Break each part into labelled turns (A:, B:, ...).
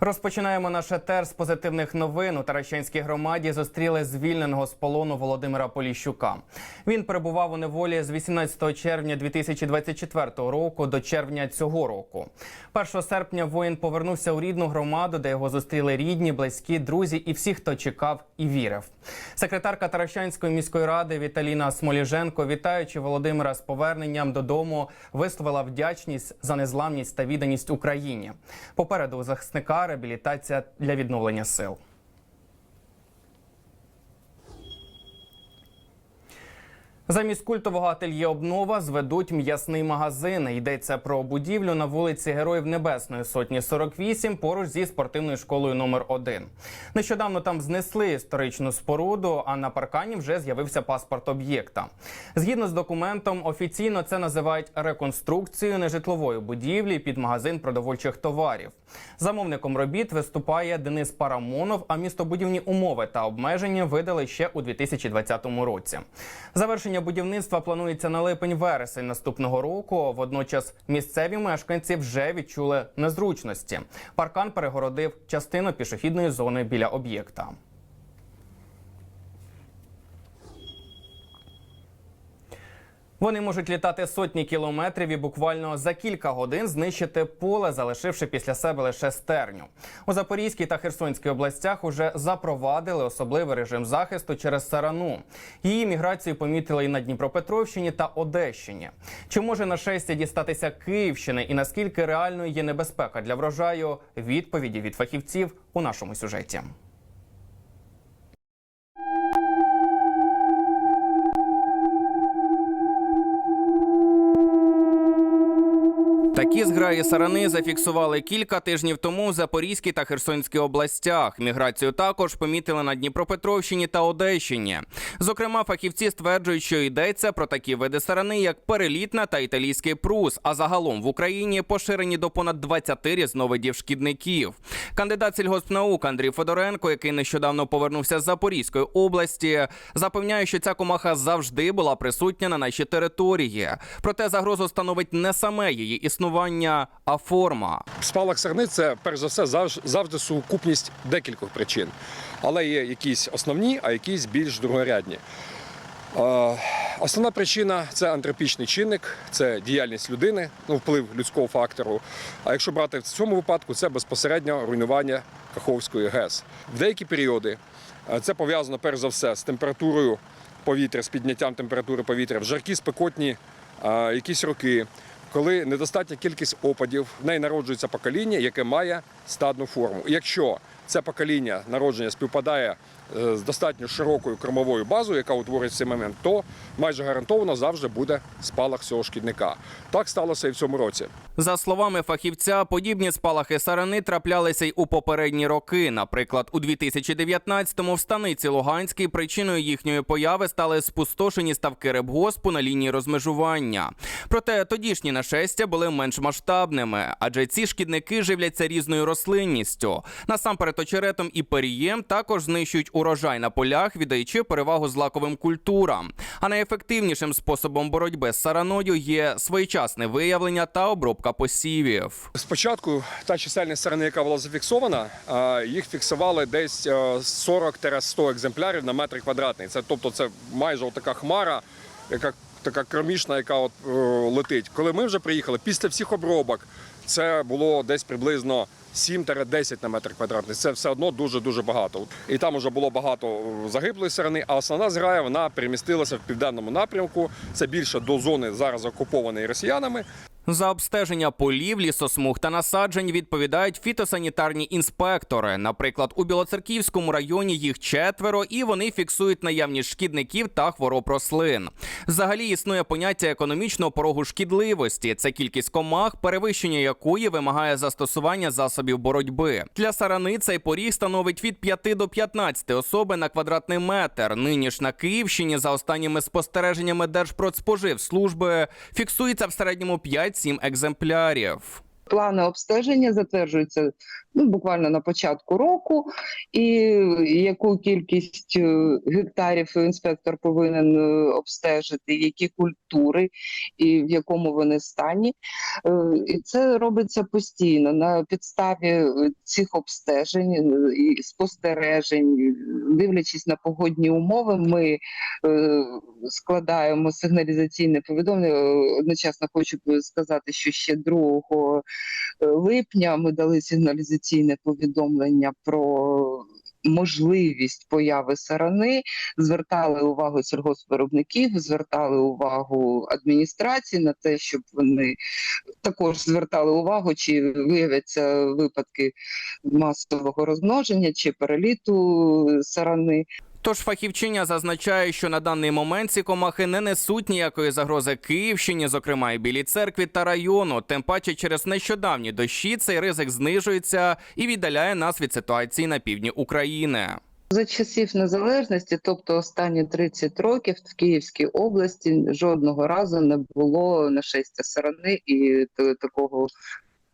A: Розпочинаємо наш етер з позитивних новин. У Таращанській громаді зустріли звільненого з полону Володимира Поліщука. Він перебував у неволі з 18 червня 2024 року до червня цього року. 1 серпня воїн повернувся у рідну громаду, де його зустріли рідні, близькі, друзі і всі, хто чекав і вірив. Секретарка Таращанської міської ради Віталіна Смоліженко, вітаючи Володимира з поверненням додому, висловила вдячність за незламність та відданість Україні. Попереду у захисника реабілітація для відновлення сил. Замість культового ательє обнова зведуть м'ясний магазин. Йдеться про будівлю на вулиці Героїв Небесної Сотні 48 поруч зі спортивною школою номер 1 Нещодавно там знесли історичну споруду, а на паркані вже з'явився паспорт об'єкта. Згідно з документом, офіційно це називають реконструкцією нежитлової будівлі під магазин продовольчих товарів. Замовником робіт виступає Денис Парамонов. А містобудівні умови та обмеження видали ще у 2020 році. Завершення будівництва планується на липень-вересень наступного року. Водночас місцеві мешканці вже відчули незручності. Паркан перегородив частину пішохідної зони біля об'єкта. Вони можуть літати сотні кілометрів і буквально за кілька годин знищити поле, залишивши після себе лише стерню. У Запорізькій та Херсонській областях уже запровадили особливий режим захисту через сарану. Її міграцію помітили і на Дніпропетровщині та Одещині. Чи може нашестя дістатися Київщини і наскільки реальною є небезпека для врожаю? Відповіді від фахівців у нашому сюжеті. Такі зграї сарани зафіксували кілька тижнів тому в Запорізькій та Херсонській областях. Міграцію також помітили на Дніпропетровщині та Одещині. Зокрема, фахівці стверджують, що йдеться про такі види сарани, як перелітна та італійський прус. А загалом в Україні поширені до понад 20 різновидів шкідників. Кандидат сільгоспнаук Андрій Федоренко, який нещодавно повернувся з Запорізької області, запевняє, що ця комаха завжди була присутня на нашій території. Проте загрозу становить не саме її існування, а форма.
B: Спалах сарни це перш за все завжди сукупність декількох причин. Але є якісь основні, а якісь більш другорядні. Основна причина це антропічний чинник, це діяльність людини, ну, вплив людського фактору. А якщо брати в цьому випадку, це безпосередньо руйнування Каховської ГЕС. В деякі періоди це пов'язано перш за все з температурою повітря, з підняттям температури повітря в жаркі спекотні якісь роки, коли недостатня кількість опадів, в неї народжується покоління, яке має стадну форму. Якщо це покоління народження співпадає з достатньо широкою кормовою базою, яка утворюється в цей момент, то майже гарантовано завжди буде спалах цього шкідника. Так сталося і в цьому році.
A: За словами фахівця, подібні спалахи сарани траплялися й у попередні роки. Наприклад, у 2019-му в станиці Луганській причиною їхньої появи стали спустошені ставки рибгоспу на лінії розмежування. Проте тодішні нашестя були менш масштабними, адже ці шкідники живляться різною рослинністю. Насамперед очеретом і перієм також знищують урожай на полях, віддаючи перевагу злаковим культурам. А найефективнішим способом боротьби з сараною є своєчасне виявлення та обробка посівів.
B: Спочатку та чисельність сарани, яка була зафіксована, е, їх фіксували десь е, 40-100 екземплярів на метр квадратний. Це тобто це майже така хмара, яка така кромішна, яка от е, летить. Коли ми вже приїхали, після всіх обробок це було десь приблизно 7-10 на метр квадратний. Це все одно дуже дуже багато. І там вже було багато е, загиблої сирени, а основна зграя вона перемістилася в південному напрямку. Це більше до зони зараз окупованої росіянами.
A: За обстеження полів, лісосмуг та насаджень відповідають фітосанітарні інспектори. Наприклад, у Білоцерківському районі їх четверо, і вони фіксують наявність шкідників та хвороб рослин. Взагалі існує поняття економічного порогу шкідливості. Це кількість комах, перевищення якої вимагає застосування засобів боротьби. Для сарани цей поріг становить від 5 до 15 особи на квадратний метр. Нині ж на Київщині, за останніми спостереженнями Держпродспоживслужби, фіксується в середньому 5-7 екземплярів.
C: Плани обстеження затверджуються ну, буквально на початку року, і яку кількість е, гектарів інспектор повинен е, обстежити, які культури і в якому вони стані. Е, І це робиться постійно на підставі цих обстежень і спостережень, дивлячись на погодні умови, ми складаємо сигналізаційне повідомлення. Одночасно хочу сказати, що ще 2 липня ми дали сигналізаційне повідомлення про можливість появи сарани, звертали увагу сільгоспвиробників, звертали увагу адміністрації на те, щоб вони також звертали увагу, чи виявляться випадки масового розмноження чи переліту сарани.
A: Тож фахівчиня зазначає, що на даний момент ці комахи не несуть ніякої загрози Київщині, зокрема і білій церкві та району. Тим паче через нещодавні дощі цей ризик знижується і віддаляє нас від ситуації на півдні України.
C: За часів незалежності, тобто останні 30 років, в Київській області жодного разу не було нашестя сарани і такого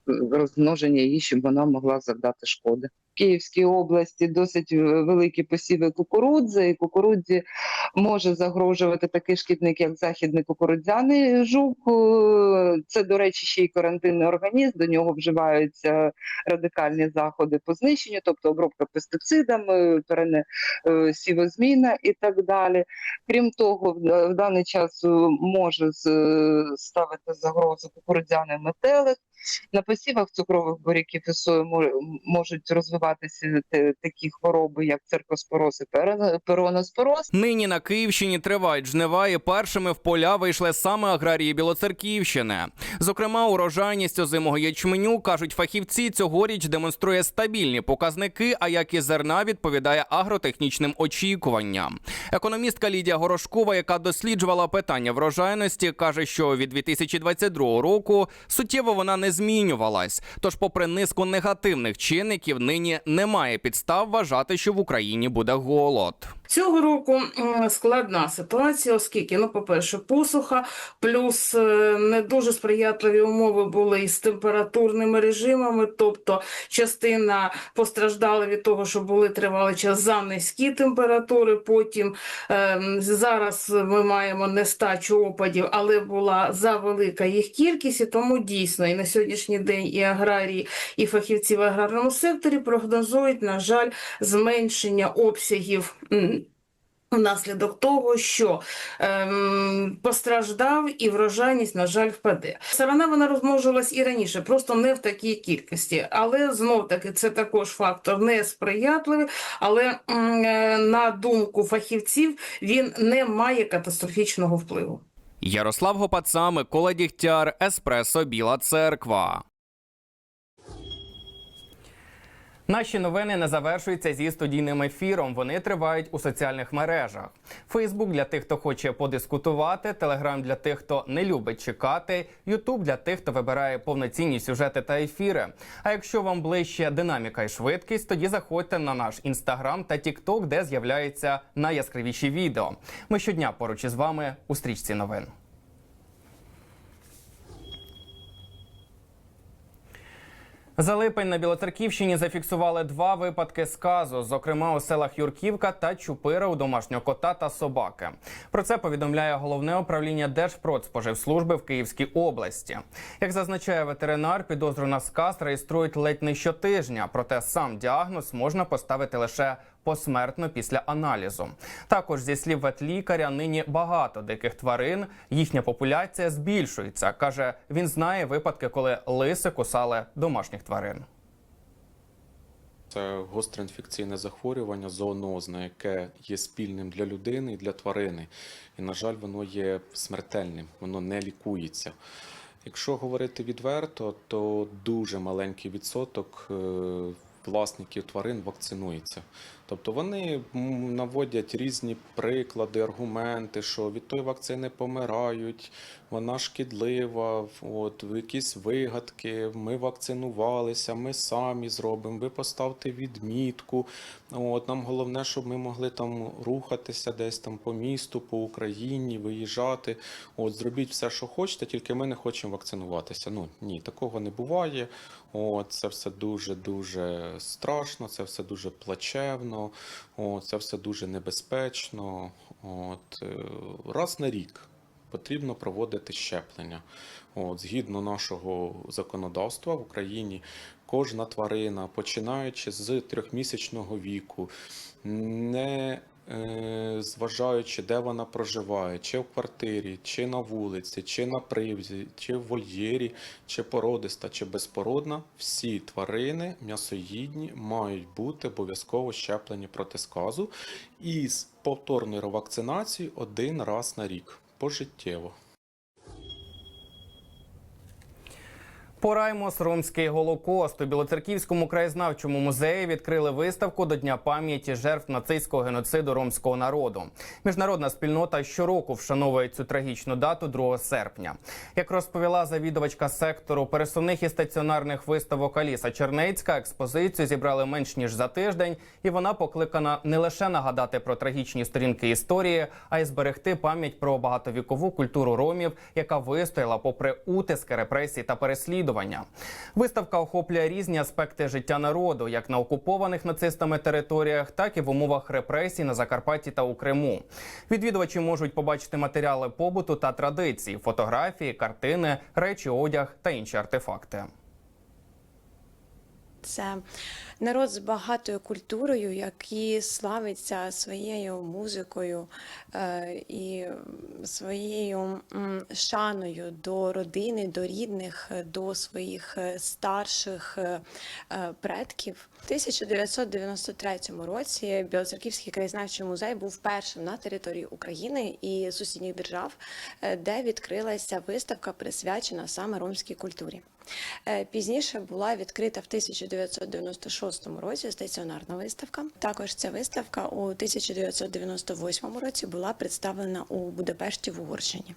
C: розмноження її, щоб вона могла завдати шкоди. В Київській області досить е, великі посіви кукурудзи, і кукурудзі може загрожувати такий шкідник, як західний кукурудзяний жук. Е, Це, до речі, ще й карантинний організм. До нього вживаються радикальні заходи по знищенню, тобто обробка пестицидами, перене е, сівозміна і так далі. Крім того, в, даний час може ставити загрозу кукурудзяний метелик. На посівах цукрових буряків і мо- можуть розвиватися такі хвороби, як циркоспороз і пероноспороз.
A: Нині на Київщині тривають жнива, і першими в поля вийшли саме аграрії Білоцерківщини. Зокрема, урожайність озимого ячменю кажуть фахівці, цьогоріч демонструє стабільні показники. А якість зерна відповідає агротехнічним очікуванням. Економістка Лідія Горошкова, яка досліджувала питання врожайності, каже, що від 2022 року суттєво вона не змінювалась. Тож, попри низку негативних чинників, нині немає підстав вважати, що в Україні буде голод.
D: Цього року складна ситуація, оскільки, ну, по-перше, посуха, плюс е, не дуже сприятливі умови були із температурними режимами, тобто частина постраждала від того, що були тривалий час за низькі температури. Потім ем, зараз ми маємо нестачу опадів, але була завелика їх кількість, і тому дійсно і на сьогоднішній день і аграрії, і фахівці в аграрному секторі прогнозують, на жаль, зменшення обсягів. Внаслідок того, що ем, постраждав і врожайність, на жаль, впаде. Сарана вона розмножилась і раніше, просто не в такій кількості. Але знов таки це також фактор несприятливий. Але м, е, на думку фахівців він не має катастрофічного впливу.
A: Ярослав Гопаца, Микола Дігтяр, Еспресо Біла Церква. Наші новини не завершуються зі студійним ефіром. Вони тривають у соціальних мережах. Фейсбук для тих, хто хоче подискутувати, Телеграм для тих, хто не любить чекати, Ютуб для тих, хто вибирає повноцінні сюжети та ефіри. А якщо вам ближче динаміка і швидкість, тоді заходьте на наш інстаграм та тікток, де з'являються найяскравіші відео. Ми щодня поруч із вами у стрічці новин. За липень на Білоцерківщині зафіксували два випадки сказу, зокрема у селах Юрківка та Чупира у домашнього кота та собаки. Про це повідомляє головне управління Держпродспоживслужби в Київській області. Як зазначає ветеринар, підозру на сказ реєструють ледь не щотижня, проте сам діагноз можна поставити лише посмертно після аналізу. Також зі слів ветлікаря, нині багато диких тварин. Їхня популяція збільшується. каже, він знає випадки, коли лиси кусали домашніх тварин.
E: Це гостре інфекційне захворювання зоонозне, яке є спільним для людини і для тварини. І, на жаль, воно є смертельним, воно не лікується. Якщо говорити відверто, то дуже маленький відсоток е, власників тварин вакцинується. Тобто вони наводять різні приклади, аргументи, що від тої вакцини помирають, вона шкідлива, от, якісь вигадки, ми вакцинувалися, ми самі зробимо, ви поставте відмітку. От, нам головне, щоб ми могли там рухатися десь там по місту, по Україні, виїжджати. От, зробіть все, що хочете, тільки ми не хочемо вакцинуватися. Ну ні, такого не буває. От, це все дуже-дуже страшно, це все дуже плачевно, от, це все дуже небезпечно. От, е, раз на рік потрібно проводити щеплення. От, згідно нашого законодавства в Україні, кожна тварина, починаючи з трьохмісячного віку, не зважаючи, де вона проживає, чи в квартирі, чи на вулиці, чи на привзі, чи в вольєрі, чи породиста, чи безпородна, всі тварини м'ясоїдні мають бути обов'язково щеплені проти сказу із повторною ревакцинацією один раз на рік пожиттєво.
A: Пораймос Ромський Голокост у Білоцерківському краєзнавчому музеї відкрили виставку до Дня пам'яті жертв нацистського геноциду ромського народу. Міжнародна спільнота щороку вшановує цю трагічну дату 2 серпня. Як розповіла завідувачка сектору пересувних і стаціонарних виставок Аліса Чернецька, експозицію зібрали менш ніж за тиждень, і вона покликана не лише нагадати про трагічні сторінки історії, а й зберегти пам'ять про багатовікову культуру ромів, яка вистояла попри утиски, репресії та переслідування. Виставка охоплює різні аспекти життя народу, як на окупованих нацистами територіях, так і в умовах репресій на Закарпатті та у Криму. Відвідувачі можуть побачити матеріали побуту та традицій, фотографії, картини, речі, одяг та інші артефакти.
F: Це народ з багатою культурою, який славиться своєю музикою е, і своєю шаною до родини, до рідних, до своїх е, старших е, предків. У 1993 році Білоцерківський краєзнавчий музей був першим на території України і сусідніх держав, де відкрилася виставка, присвячена саме ромській культурі. Е, Пізніше була відкрита в 1996 році стаціонарна виставка. Також ця виставка у 1998 році була представлена у Будапешті в Угорщині.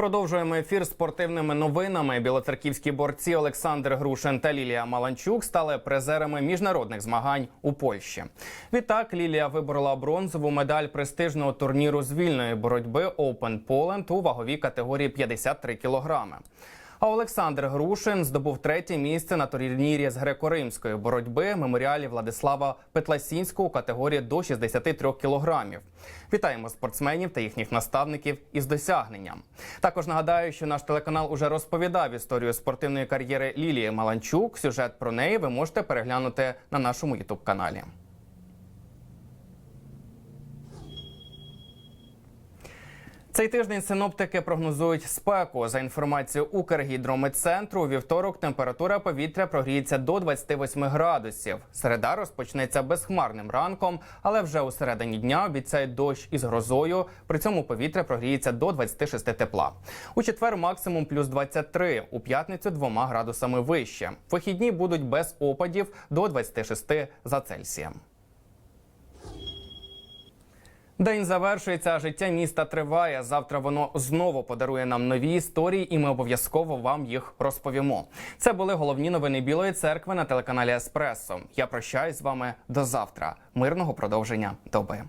A: Продовжуємо ефір спортивними новинами. Білоцерківські борці Олександр Грушин та Лілія Маланчук стали призерами міжнародних змагань у Польщі. Відтак Лілія виборола бронзову медаль престижного турніру з вільної боротьби Open Poland у ваговій категорії 53 кілограми. А Олександр Грушин здобув третє місце на турнірі з греко-римської боротьби меморіалі Владислава Петласінського у категорії до 63 кілограмів. Вітаємо спортсменів та їхніх наставників із досягненням. Також нагадаю, що наш телеканал уже розповідав історію спортивної кар'єри Лілії Маланчук. Сюжет про неї ви можете переглянути на нашому ютуб каналі. Цей тиждень синоптики прогнозують спеку. За інформацією Укргідрометцентру, у вівторок температура повітря прогріється до 28 градусів. Середа розпочнеться безхмарним ранком, але вже у середині дня обіцяють дощ із грозою. При цьому повітря прогріється до 26 тепла. У четвер максимум плюс 23, у п'ятницю двома градусами вище. Вихідні будуть без опадів до 26 за Цельсієм. День завершується, а життя міста триває. Завтра воно знову подарує нам нові історії, і ми обов'язково вам їх розповімо. Це були головні новини Білої церкви на телеканалі Еспресо. Я прощаюсь з вами до завтра. Мирного продовження доби.